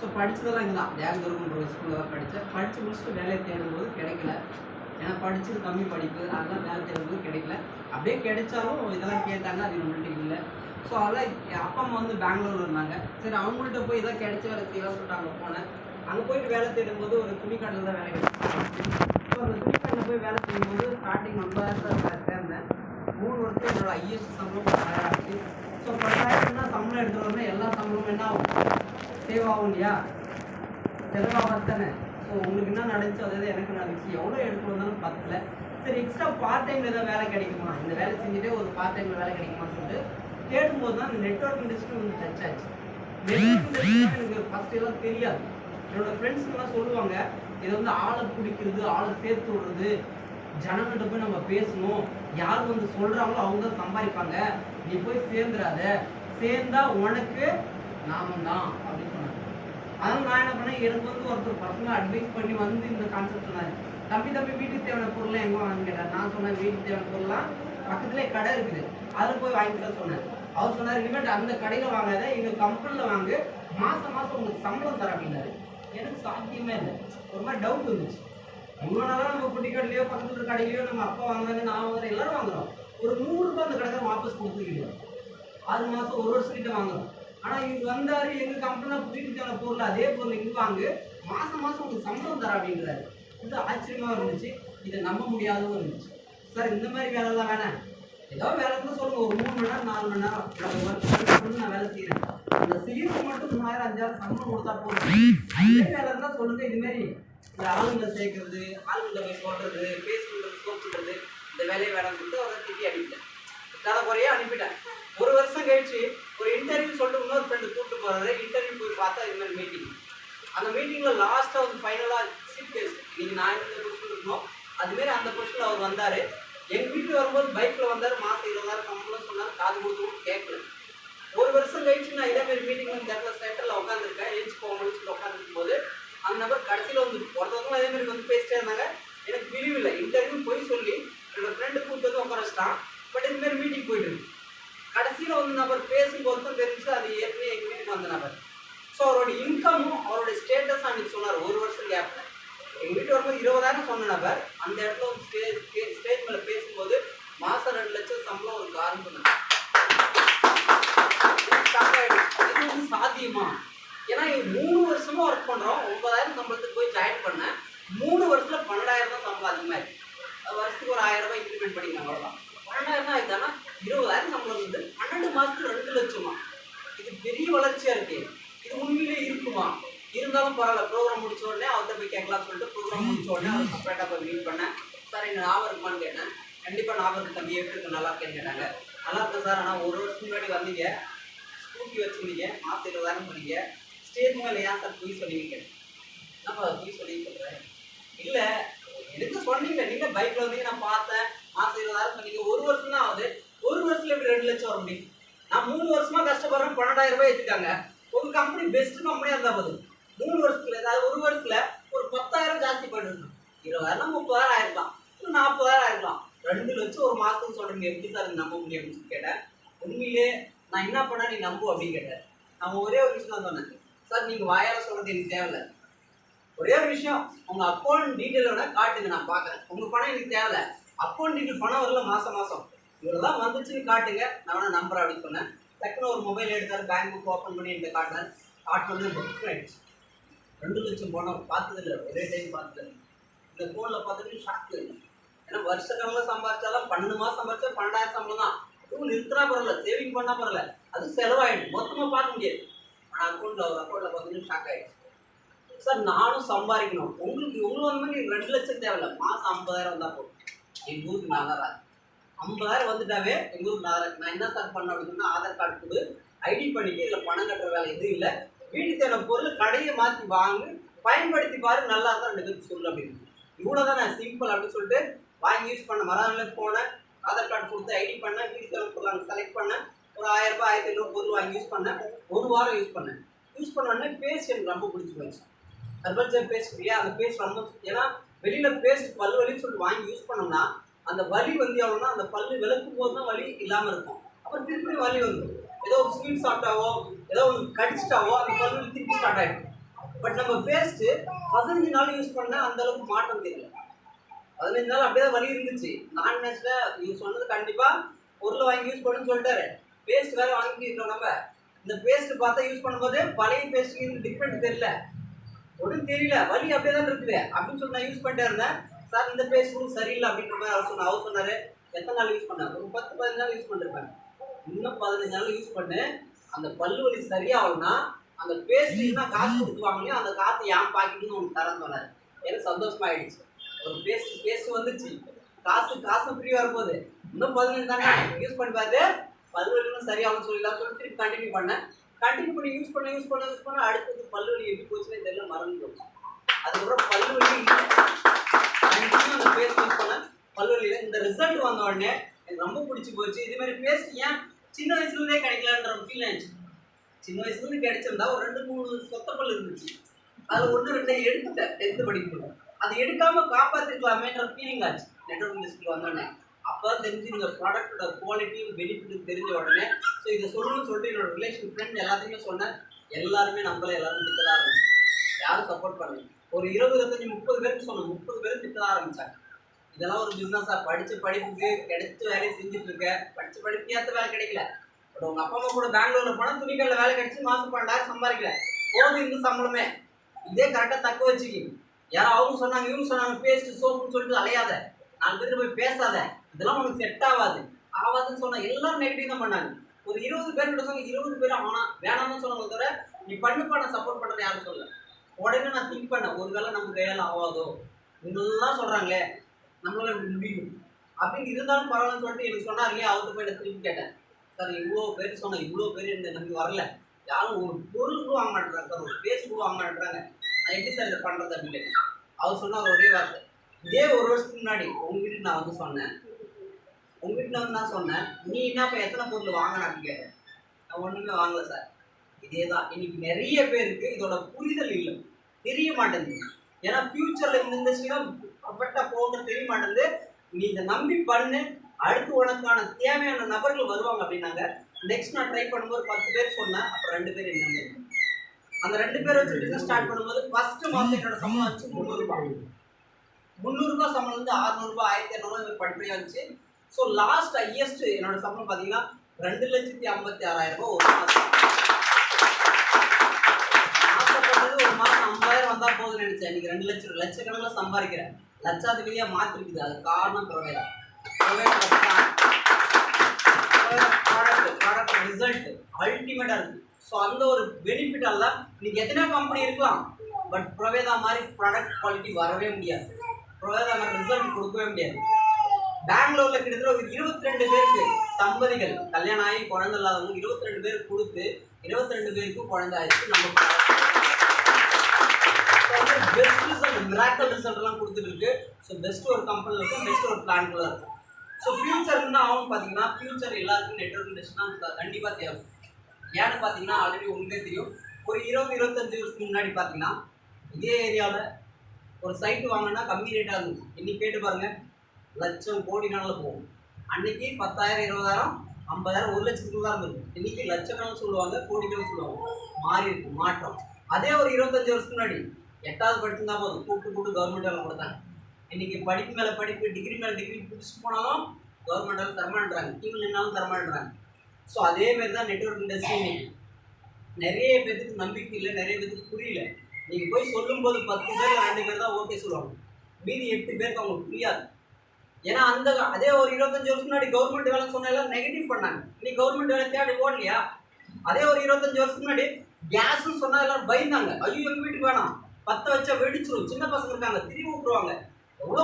So படித்ததெல்லாம் இங்கே தான். தியாகதுர்கன்ற ஒரு ஸ்கூலில் தான் படித்தேன் படித்து முடிச்சுட்டு வேலையை தேடும்போது கிடைக்கல. ஏன்னா படிச்சது கம்மி படிப்பு. அதெல்லாம் வேலை தேடும்போது கிடைக்கல. அப்படியே கிடைச்சாலும் இதெல்லாம் கேட்டாங்க. அது நம்மள்ட்ட இல்லை. ஸோ அதெல்லாம் என் அப்பா அம்மா வந்து பெங்களூர் இருந்தாங்க. சரி அவங்கள்ட்ட போய் இதான் கிடைச்ச வேலை செய்யலாம் சொல்லிட்டு அங்கே போனேன். அங்கே போயிட்டு வேலை தேடும்போது ஒரு துணிக்கடையில் தான் வேலை கிடைச்சிச்சு ஸோ அந்த துணிக்கடையில் போய் வேலை செய்யும்போது ஸ்டார்டிங் ரொம்ப சேர்ந்தேன். மூணு வருஷம் என்னோட ஐஎஸ் சம்பளம் பத்தாயிரம் ஆச்சு. ஸோ பத்தாயிரம்னா சம்பளம் எடுத்துகிட்டு வரணும் எல்லா சம்பளமும் என்ன ஆகும்? சேவ் ஆகும் இல்லையா செலவாகாது தானே ஸோ உங்களுக்கு என்ன நடந்துச்சு? அதாவது எனக்கு நடந்துச்சு? எவ்வளோ எடுத்துகிட்டு வந்தாலும் பத்தல. சரி எக்ஸ்ட்ரா பார்ட் டைமில் ஏதாவது வேலை கிடைக்குமா? இந்த வேலை செஞ்சுட்டே ஒரு பார்ட் டைமில் வேலை கிடைக்குமான்னு சொல்லிட்டு தேடும்போது தான் நெட்ஒர்க் இண்டஸ்ட்ரி வந்து டச் ஆச்சு. நெட்ஒர்க் இண்டஸ்ட்ரி எனக்கு ஃபஸ்ட் எல்லாம் தெரியாது. என்னோட ஃப்ரெண்ட்ஸுங்கெல்லாம் சொல்லுவாங்க இதை வந்து ஆளை பிடிக்கிறது ஆளை சேர்த்து விடுறது. ஜனங்கிட்ட போய் நம்ம பேசணும். யார் வந்து சொல்கிறாங்களோ அவங்க தான் சம்பாதிப்பாங்க. நீ போய் சேர்ந்துடாத சேர்ந்தா உனக்கு நாமம் தான் அப்படின்னு அதனால நான் என்ன பண்ணேன் எனக்கு வந்து ஒருத்தர் பர்சனலாக அட்வைஸ் பண்ணி வந்து இந்த கான்செப்ட் சொன்னாரு. தம்பி தம்பி வீட்டுக்கு தேவையான பொருள்லாம் எங்கே வாங்கன்னு கேட்டார். நான் சொன்னேன் வீட்டுக்கு தேவையான பொருள்லாம் பக்கத்துலேயே கடை இருக்குது. அதில் போய் வாங்கிட்டு சொன்னேன் அவர் சொன்னார் இனிமேட்டு அந்த கடையில் வாங்காத எங்கள் கம்பெனியில் வாங்க. மாதம் மாதம் உங்களுக்கு சம்பளம் தர அப்படின்னாரு. எனக்கு சாத்தியமே இல்லை. ஒரு மாதிரி டவுட் இருந்துச்சு இவ்வளோ நாளாக நம்ம குட்டிக்கடையிலையோ பக்கத்துல கடையிலையோ நம்ம அப்பா வாங்குறாங்க நான் வாங்குறேன் எல்லாரும் வாங்குறோம். ஒரு நூறுரூபா அந்த கடைக்காரன் வாபஸ் கொடுத்துக்கிட்டோம் ஆறு மாதம் ஒரு வருஷம் கிட்ட வாங்குறோம் ஆனால் இங்க வந்தாரு எங்கள் கம்பெனியில் வீட்டுக்கு பொருள் அதே பொருள் இங்கே வாங்கு மாதம் மாதம் உங்களுக்கு சம்பளம் தர அப்படின்றாரு. இது ஆச்சரியமா இருந்துச்சு இதை நம்ப முடியாதவும் இருந்துச்சு. சார் இந்த மாதிரி வேலை எல்லாம் வேணாம். ஏதோ வேலை இருந்தால் சொல்லுங்க ஒரு மூணு மணி நேரம் நாலு மணி நேரம். நான் வேலை செய்கிறேன் அந்த செய்யறதுக்கு மட்டும் மூணாயிரம் அஞ்சாயிரம் சம்பளம் கொடுத்தா போதும். அதே வேலை இருந்தால் சொல்லுங்க இது மாதிரி இந்த ஆளுங்களை சேர்க்கறது ஆளுங்களை போய் சொல்றது பேசுறது கூப்பிடுறது இந்த வேலையை வேணாம் சொல்லிட்டு அவரை திட்டி அனுப்பிட்டேன். தலை குறையே அனுப்பிட்டேன். ஒரு வருஷம் கழிச்சு ஒரு இன்டர்வியூ சொல்லிட்டு இன்னொரு ஃப்ரெண்டு கூப்பிட்டு போறாரு. இன்டர்வியூ போய் பார்த்தா இது மாதிரி மீட்டிங் அந்த மீட்டிங்கில் லாஸ்ட்டாக வந்து ஃபைனலாக சீஃப் கெஸ்ட் இன்னைக்கு நான் இந்த பொசிஷன் இருக்கணும் அதுமாரி அந்த பொசிஷனில் அவர் வந்தார். எங்கள் வீட்டுக்கு வரும்போது பைக்கில் வந்தார். மாதம் இருபதாயிரம் சம்பளம் சொன்னார். காது கொடுத்து கூட கேட்கல. ஒரு வருஷம் கழிச்சு நான் இதே மாதிரி மீட்டிங் வந்து இடத்துல சென்டரில் உட்காந்துருக்கேன் எழுச்சி போக முடிச்சுட்டு உட்காந்துருக்கும் போது அந்த நபர் கடைசியில் வந்து ஒருத்தவங்களும் அதே மாதிரி வந்து பேசிட்டே இருந்தாங்க. எனக்கு பிரிவு இல்லை. இன்டர்வியூ போய் சொல்லி என்னோட ஃப்ரெண்டு கூப்பிட்டு வந்து உட்கார வச்சிட்டான். பட் இதுமாரி மாதிரி மீட்டிங் போயிட்டு இருக்கு. கடைசியில் வந்து நபர் பேசும்போது பொருத்தம் தெரிஞ்சு அது ஏற்கனவே எங்கள் வீட்டுக்கு வந்த நபர். ஸோ அவரோட இன்கமும் அவரோட ஸ்டேட்டஸ் அன்னைக்கு சொன்னார். ஒரு வருஷம் கேப்ல எங்கள் வீட்டு வரும்போது இருபதாயிரம் சொன்ன நபர். அந்த இடத்துல ஒரு ஸ்டேஜ் ஸ்டேஜ் மேலே பேசும்போது மாதம் ரெண்டு லட்சம் சம்பளம் ஒரு காரணம் சொன்னாங்க இது வந்து சாத்தியமா? ஏன்னா இவன் மூணு வருஷமா ஒர்க் பண்றோம். ஒன்பதாயிரம் சம்பளத்துக்கு போய் ஜாயின் பண்ணேன். மூணு வருஷத்துல பன்னெண்டாயிரம் தான் சம்பளம் அதிகமாக இருக்குது அது வருஷத்துக்கு ஒரு ஆயிரம் ரூபாய் இன்க்ரிமெண்ட் பண்ணிக்கலாம் அவ்வளோதான் பன்னெண்டாயிரம் தான் ஆயிடுச்சு ஆனால் இருபதாயிரம் சம்பளம் வந்து பன்னெண்டு மாதத்துக்கு ரெண்டு லட்சமா. இது பெரிய வளர்ச்சியாக இருக்கு. இது உண்மையிலே இருக்குமா? இருந்தாலும் பரவாயில்ல ப்ரோக்ராம் முடிச்ச உடனே அவர்கிட்ட போய் கேட்கலாம்னு சொல்லிட்டு ப்ரோக்ராம் முடிச்ச உடனே அவர் செப்பரேட்டாக போய் மீட் பண்ணேன். சார் என்ன ஞாபகம் இருக்குமான்னு கேட்டேன். கண்டிப்பாக ஞாபகம் இருக்கு தம்பி. எப்படி இருக்கு? நல்லா இருக்கேன்னு கேட்டாங்க. நல்லா இருக்கு சார். ஆனால் ஒரு வருஷத்துக்கு முன்னாடி வந்தீங்க. ஸ்கூட்டி வச்சுருந்தீங்க. மாதம் இருபதாயிரம் பண்ணீங்க ஸ்டேஜ் மேலே ஏன் சார்? பொய் சொன்னீங்க கேட்டேன். என்னப்பா பொய் சொல்லி சொல்கிறேன் இல்லை எனக்கு சொன்னீங்க. நீங்கள் பைக்கில் வந்தீங்க நான் பார்த்தேன். மாதம் இருபதாயிரம் சொன்னீங்க. ஒரு வருஷம் தான் ஆகுது. ஒரு வருஷத்துல எப்படி ரெண்டு லட்சம் வர முடியும் நான் மூணு வருஷமா கஷ்டப்படுறேன் பன்னெண்டாயிரம் ரூபாய் எடுத்துக்காங்க உங்க கம்பெனி பெஸ்ட் கம்பெனியாக இருந்தால் போதும். மூணு வருஷத்துல அதாவது ஒரு வருஷத்துல ஒரு பத்தாயிரம் ஜாஸ்தி பண்ணிருக்கணும் இருபதாயிரம் முப்பதாயிரம் ஆயிருக்கலாம் ஒரு நாற்பதாயிரம் ஆயிருக்கலாம் ரெண்டு லட்சம் ஒரு மாதத்துக்கு சொல்றீங்க எப்படி சார் நம்ப முடியும் அப்படின்னு கேட்டேன். உண்மையிலே நான் என்ன பண்ணா நீ நம்பு அப்படின்னு கேட்டேன். நான் ஒரே ஒரு விஷயம் தான் சொன்னேன். சார் நீங்க வாயால சொல்றது எனக்கு தேவையில்லை. ஒரே ஒரு விஷயம் உங்க அக்கௌண்ட் டீட்டெயிலோட காட்டுங்க நான் பார்க்கறேன். உங்க பணம் எனக்கு தேவையில்ல. அக்கௌண்ட் டீட்டெயில் பணம் வரல மாசம் மாசம். இவ்வளவுதான் வந்துச்சுன்னு காட்டுங்க. நான் வேணா நம்புறேன் அப்படின்னு சொன்னேன். டக்குனு ஒரு மொபைல் எடுத்தார் பேங்க் புக் ஓப்பன் பண்ணி என்கிட்ட காட்டினார். காட்டினது புக் ஆயிடுச்சு. ரெண்டு லட்சம் பணம் பார்த்ததில்ல. ஒரே டைம் பார்த்தது இந்த ஃபோனில் பார்த்துட்டு ஷாக்கு ஏன்னா வருஷ கணக்கில் சம்பாதிச்சாலும் பன்னெண்டு மாதம் சம்பாதிச்சா பன்னெண்டாயிரம் சம்பளம் தான். அதுவும் நிறுத்தினா பரவாயில்ல. சேவிங் பண்ணால் பரவாயில்ல. அது செலவாயிடும். மொத்தமாக பார்க்க முடியாது. ஆனால் அக்கௌண்ட்டில் அக்கௌண்ட்டில் பார்த்துட்டு ஷாக் ஆயிடுச்சு. சார் நானும் சம்பாதிக்கணும். உங்களுக்கு இவ்வளோ வந்து மாதிரி ரெண்டு லட்சம் தேவையில்ல. மாதம் ஐம்பதாயிரம் தான் போதும். எங்கள் ஊருக்கு நான் ஆதார் ஐம்பதாயிரம் வந்துட்டாவே எங்கள் ஊருக்கு ஆதார் நான் என்ன சார் பண்ண அப்படின்னு ஆதார் கார்டு கொடு ஐடி பண்ணிக்க இதில் பணம் கட்டுற வேலை எதுவும் இல்லை. வீட்டுக்கு தேன பொருள் கடையை மாற்றி வாங்கு பயன்படுத்தி பாரு நல்லா தான் ரெண்டு பேருக்கு சொல்லு அப்படின்னு. இவ்வளோ தான் நான் சிம்பிள் அப்படின்னு சொல்லிட்டு வாங்கி யூஸ் பண்ண மறுநாள் போனேன். ஆதார் கார்டு கொடுத்து ஐடி பண்ணேன் வீடு தேன பொருள் அங்கே செலக்ட் பண்ணேன். ஒரு ஆயிரம் ரூபாய் ஆயிரத்தி ஐநூறு பொருள் வாங்கி யூஸ் பண்ணேன். ஒரு வாரம் யூஸ் பண்ணேன். யூஸ் பண்ண உடனே பேஸ்ட் எனக்கு ரொம்ப பிடிச்சி போச்சு. ஹெர்பல் ஜெல் பேஸ்ட் இல்லையா அந்த பேஸ்ட் ரொம்ப ஏன்னா வெளியில் பேஸ்ட் பல் வலின்னு சொல்லிட்டு வாங்கி யூஸ் பண்ணோம்னா அந்த வலி வந்து எவ்வளோனா அந்த பல்லு விளக்கும் போது தான் வலி இல்லாமல் இருக்கும். அப்புறம் திருப்பி வலி வந்துடும் ஏதோ ஒரு ஸ்வீட் சாப்பிட்டாவோ ஏதோ ஒன்று கடிச்சிட்டாவோ அந்த பல்லு திருப்பி ஸ்டார்ட் ஆகிடும் பட் நம்ம பேஸ்ட்டு பதினஞ்சு நாள் யூஸ் பண்ண அந்த அளவுக்கு மாற்றம் தெரியல. பதினஞ்சு நாள் அப்படியே தான் வலி இருந்துச்சு. நான் நினைச்சேன் நீங்கள் சொன்னது கண்டிப்பாக பொருளை வாங்கி யூஸ் பண்ணுன்னு சொல்லிட்டாரு. பேஸ்ட் வேற வாங்கிக்கிறோம் நம்ம. இந்த பேஸ்ட் பார்த்தா யூஸ் பண்ணும்போது பழைய பேஸ்ட்டுக்கு டிஃப்ரெண்ட் தெரியல. ஒன்றும் தெரியல. வலி அப்படியே தான் இருக்குது. அப்படின்னு சொல்லி நான் யூஸ் பண்ணிட்டே இருந்தேன். சார் இந்த பேஸ்ட் கூட சரியில்லை அப்படின்ற மாதிரி அவர் சொன்னார். அவர் சொன்னார் எத்தனை நாள் யூஸ் பண்ணார் ஒரு பத்து பதினஞ்சு நாள் யூஸ் பண்ணிருப்பேன் இன்னும் பதினஞ்சு நாள் யூஸ் பண்ணு. அந்த பல்லு வலி சரியாகணும்னா அந்த பேஸ்ட் காசு கொடுத்து வாங்கலையோ அந்த காசு ஏன் பாக்கெட்டுன்னு உனக்கு தரேன் சொன்னார். எனக்கு சந்தோஷமாயிடுச்சு. ஒரு பேஸ்ட் பேஸ்ட் வந்துச்சு. காசு காசு ஃப்ரீயாக இருக்கும்போது இன்னும் பதினஞ்சு தானே யூஸ் பண்ணி பார்த்து பல்லு வலியும் சரியாகும் சொல்லிடலாம் சொல்லி திருப்பி கண்டினியூ பண்ணேன். கண்டினியூ பண்ணி யூஸ் பண்ண யூஸ் பண்ண யூஸ் பண்ண. அடுத்தது பல் வலி எப்படி போச்சுன்னு தெரியல மறந்து போச்சு. அதுக்கப்புறம் பல் வலி இல்லை கண்டினியூ அந்த பேஸ்ட் யூஸ் பண்ணேன் பல்லு இந்த ரிசல்ட் வந்த உடனே எனக்கு ரொம்ப பிடிச்சி போச்சு. இதே மாதிரி பேஸ்ட் ஏன் சின்ன வயசுலேருந்தே கிடைக்கலான்ற ஒரு ஃபீல் ஆயிடுச்சு. சின்ன வயசுலேருந்து கிடைச்சிருந்தா ஒரு ரெண்டு மூணு சொத்த பல் இருந்துச்சு. அதில் ஒன்று ரெண்டு எடுத்துட்டேன் டென்த்து படிக்கணும் அதை எடுக்காமல் காப்பாற்றிக்கலாமேன்ற ஃபீலிங் ஆச்சு. நெட்ஒர்க் லிஸ்ட்டில் வந்தோடனே அப்போ தான் தெரிஞ்சு இந்த ப்ராடக்ட்டோட குவாலிட்டியும் பெனிஃபிட்டும் தெரிஞ்ச உடனே ஸோ இதை சொல்லணும்னு சொல்லிட்டு என்னோட ரிலேஷன் ஃப்ரெண்ட் எல்லாத்தையுமே சொன்னேன். எல்லாருமே நம்மள எல்லாரும் திட்ட இருந்துச்சு. யாரும் சப்போர்ட் பண்ணல. ஒரு இருபது இருபத்தஞ்சு முப்பது பேருக்கு சொன்னாங்க முப்பது பேரும் திட்ட ஆரம்பிச்சாங்க. இதெல்லாம் ஒரு பிஸ்னஸாக படித்த படிப்புக்கு கிடைச்ச வேலையை செஞ்சுட்டு இருக்க. படித்த படிப்புக்கு ஏற்ற வேலை கிடைக்கல. பட் உங்கள் அப்பா அம்மா கூட பெங்களூர்ல போனால் துணிக்கல்ல வேலை கிடைச்சி மாதம் பன்னெண்டாயிரம் சம்பாதிக்கல. போதும் இந்த சம்பளமே. இதே கரெக்டாக தக்க வச்சுக்கி யாரோ அவங்க சொன்னாங்க இவங்க சொன்னாங்க பேஸ்ட் சோப்புன்னு சொல்லிட்டு அலையாத. நாலு பேர் போய் பேசாத. இதெல்லாம் உனக்கு செட் ஆகாது. ஆகாதுன்னு சொன்னா எல்லாரும் நெகட்டிவ் தான் பண்ணாங்க. ஒரு இருபது பேர் கிட்ட சொன்னாங்க இருபது பேர் ஆனா வேணாம்னு சொன்னாங்க தவிர நீ பண்ணுப்பா நான் சப்போர்ட் பண்ணுறது யாரும் சொல்லலை. உடனே நான் திங்க் பண்ணேன் ஒருவேளை நம்ம கையால் ஆகாதோ இதெல்லாம் சொல்கிறாங்களே நம்மளால இப்படி முடியும். அப்படின்னு இருந்தாலும் பரவாயில்லன்னு சொல்லிட்டு எனக்கு சொன்னார் இல்லையா அவர்கிட்ட போய் திருப்பி கேட்டேன். சார் இவ்வளோ பேர் சொன்னேன் இவ்வளோ பேர் என்ன நம்பி வரல. யாரும் ஒரு பொருள் கூட வாங்க மாட்டேறாங்க சார். ஒரு பேசு கூட வாங்க மாட்டேறாங்க நான் எப்படி சார் இதை பண்ணுறது அப்படின்னு. கேட்டேன். அவர் சொன்னார் ஒரே வார்த்தை. இதே ஒரு வருஷத்துக்கு முன்னாடி உங்ககிட்ட நான் வந்து சொன்னேன். உங்ககிட்ட வந்து நான் சொன்னேன் நீ என்னப்பா எத்தனை பொருள் வாங்கின? அப்படின்னு கேட்டேன். நான் ஒன்றுமே வாங்கலை சார். இதே தான் இன்னைக்கு நிறைய பேருக்கு இதோட புரிதல் இல்லை. தெரிய மாட்டேங்குது. ஏன்னா ஃபியூச்சர்ல இருந்துச்சுன்னா இண்டஸ்ட்ரியில் பர்ஃபெக்டாக தெரிய மாட்டேங்குது. நீ இதை நம்பி பண்ணு. அடுத்து உனக்கான தேவையான நபர்கள் வருவாங்க அப்படின்னாங்க. நெக்ஸ்ட் நான் ட்ரை பண்ணும்போது பத்து பேர் சொன்னேன். அப்புறம் ரெண்டு பேர் என்ன அந்த ரெண்டு பேர் வச்சு பிசினஸ் ஸ்டார்ட் பண்ணும்போது ஃபர்ஸ்ட் மாதம் என்னோட சம்பளம் வச்சு முந்நூறுபா முந்நூறுபா சம்பளம் வந்து அறுநூறுபா ஆயிரத்தி இரநூறுபா படிப்படியாக இருந்துச்சு ஸோ லாஸ்ட் ஹையஸ்ட் என்னோட சம்பளம் பார்த்தீங்கன்னா ரெண்டு லட்சத்தி ஐம்பத்தி ஆறாயிரம் ரூபாய் ஒரு மாதம் ஒரு மாதம் ஐம்பதாயிரம் வந்தா போதும்னு நினைச்சேன். இன்றைக்கி ரெண்டு லட்சம் லட்சக்கணக்கில் சம்பாதிக்கிறேன். லட்சாதிபதியாக மாற்றிருக்குது அது காரணம் ப்ரொவைடா ப்ராடக்ட் ப்ராடக்ட் ரிசல்ட் அல்டிமேட்டாக இருக்குது ஸோ அந்த ஒரு பெனிஃபிட்டால இன்னைக்கு எத்தனையோ கம்பெனி இருக்கலாம். பட் ப்ரொவேதா மாதிரி ப்ராடக்ட் குவாலிட்டி வரவே முடியாது. ப்ரொவேதா மாதிரி ரிசல்ட் கொடுக்கவே முடியாது. பெங்களூர்ல கிட்டத்தட்ட ஒரு இருபத்தி ரெண்டு பேருக்கு தம்பதிகள் கல்யாணம் ஆகி குழந்தை இல்லாதவங்க இருபத்தி ரெண்டு பேருக்கு கொடுத்து இருபத்தி ரெண்டு பேருக்கு குழந்தை ஆயிடுச்சு. நம்ம பெஸ்ட் ரிசல்ட் மிராக்கல் ரிசல்ட்லாம் கொடுத்துட்டு இருக்கு. ஸோ பெஸ்ட் ஒரு கம்பெனியில் இருக்கும் பெஸ்ட் ஒரு பிளான்குள்ள இருக்கும். ஸோ ஃபியூச்சர்னா ஆகும் பார்த்தீங்கன்னா ஃபியூச்சர் எல்லாருக்கும் நெட்ஒர்க் இண்டஸ்ட்ரினா கண்டிப்பாக தேவை. ஏன்னு பார்த்தீங்கன்னா ஆல்ரெடி உங்களுக்கே தெரியும். ஒரு இருபது இருபத்தஞ்சு வருஷத்துக்கு முன்னாடி பார்த்தீங்கன்னா இதே ஏரியாவில் ஒரு சைட்டு வாங்கினா கம்மி ரேட்டாக இருக்கும். இன்னைக்கு கேட்டு பாருங்கள் லட்சம் கோடி கணக்கில் போகும். அன்னைக்கு பத்தாயிரம் இருபதாயிரம் ஐம்பதாயிரம் ஒரு லட்சத்துக்குள்ள தான் இருக்கும் இன்னைக்கு லட்சக்கணக்கில் சொல்லுவாங்க கோடி சொல்லுவாங்க. மாறி இருக்கு மாற்றம். அதே ஒரு இருபத்தஞ்சு வருஷத்துக்கு முன்னாடி எட்டாவது படிச்சிருந்தா போதும். கூப்பிட்டு கூப்பிட்டு கவர்மெண்ட் வேலை கொடுத்தாங்க இன்னைக்கு படிப்பு மேலே படிப்பு டிகிரி மேலே டிகிரி பிடிச்சிட்டு போனாலும் கவர்மெண்ட் வேலை தரமாட்டுறாங்க கீழ் நின்னாலும் தரமாட்டுறாங்க ஸோ அதே மாதிரி தான் நெட்ஒர்க் இண்டஸ்ட்ரி நிறைய பேர்த்துக்கு நம்பிக்கை இல்லை நிறைய பேத்துக்கு புரியல. நீங்கள் போய் சொல்லும்போது பத்து பேர் ரெண்டு பேர் தான் ஓகே சொல்லுவாங்க. மீதி எட்டு பேருக்கு அவங்களுக்கு புரியாது. ஏன்னா அந்த அதே ஒரு இருபத்தஞ்சு வருஷம் முன்னாடி கவர்மெண்ட் வேலை சொன்னாலும் நெகட்டிவ் பண்ணாங்க. இன்னைக்கு கவர்மெண்ட் வேலை தேடி ஓடலையா? அதே ஒரு இருபத்தஞ்சு வருஷத்துக்கு முன்னாடி கேஸ்னு சொன்னா எல்லாரும் பயந்தாங்க. ஐயோ எங்கள் வீட்டுக்கு வேணாம். பத்த வச்சா வெடிச்சிரும். சின்ன பசங்க இருக்காங்க திரும்பி விட்டுருவாங்க. எவ்வளோ